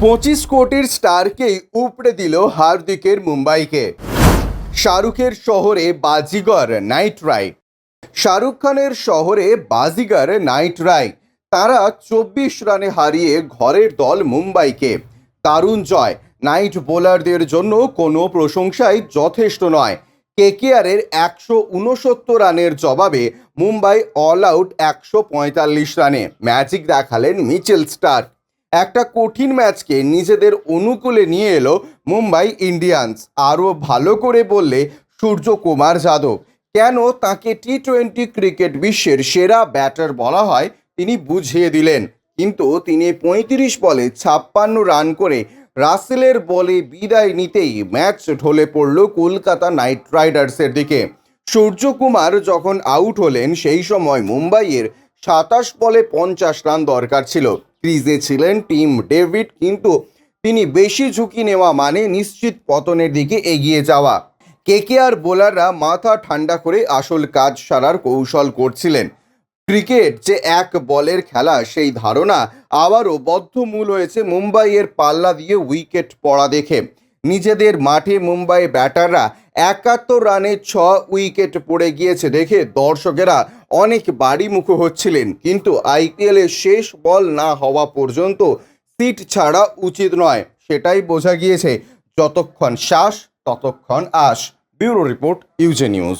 পঁচিশ কোটির স্টারকেই উপড়ে দিল হার্দিকের মুম্বাইকে। শাহরুখের শহরে বাজিগর, নাইট রাইড। শাহরুখ খানের শহরে বাজিগর, নাইট রাইড। তারা চব্বিশ রানে হারিয়ে ঘরের দল মুম্বাইকে। দারুণ জয়। নাইট বোলারদের জন্য কোনো প্রশংসাই যথেষ্ট নয়। কেকেআরের একশো উনসত্তর রানের জবাবে মুম্বাই অল আউট একশো পঁয়তাল্লিশ রানে। ম্যাজিক দেখালেন মিচেল স্টার একটা কঠিন ম্যাচকে নিজেদের অনুকূলে নিয়ে এলো মুম্বাই ইন্ডিয়ান্স। আরও ভালো করে বললে সূর্যকুমার যাদব। কেন তাকে টি টোয়েন্টি ক্রিকেট বিশ্বের সেরা ব্যাটার বলা হয় তিনি বুঝিয়ে দিলেন। কিন্তু তিনি পঁয়ত্রিশ বলে ছাপ্পান্ন রান করে রাসেলের বলে বিদায় নিতেই ম্যাচ ঢলে পড়ল কলকাতা নাইট রাইডার্সের দিকে। সূর্যকুমার যখন আউট হলেন সেই সময় মুম্বাইয়ের সাতাশ বলে পঞ্চাশ রান দরকার ছিল। ক্রিজে ছিলেন টিম ডেভিড, কিন্তু তিনি বেশি ঝুঁকি নেওয়া মানে নিশ্চিত পতনের দিকে এগিয়ে যাওয়া। কেকেআর বোলাররা মাথা ঠান্ডা করে আসল কাজ সারার কৌশল করছিলেন। ক্রিকেট যে এক বলের খেলা, সেই ধারণা আবারও বদ্ধমূল হয়েছে মুম্বাইয়ের পাল্লা দিয়ে উইকেট পড়া দেখে। নিজেদের মাঠে মুম্বাই ব্যাটাররা একাত্তর রানে ছ উইকেট পড়ে গিয়েছে। দেখে দর্শকেরা অনেক বাড়ি মুখো হচ্ছিলেন, কিন্তু আইপিএলের শেষ বল না হওয়া পর্যন্ত সিট ছাড়া উচিত নয়, সেটাই বোঝা গিয়েছে। যতক্ষণ শ্বাস, ততক্ষণ আশ। ব্যুরো রিপোর্ট, ইউজে নিউজ।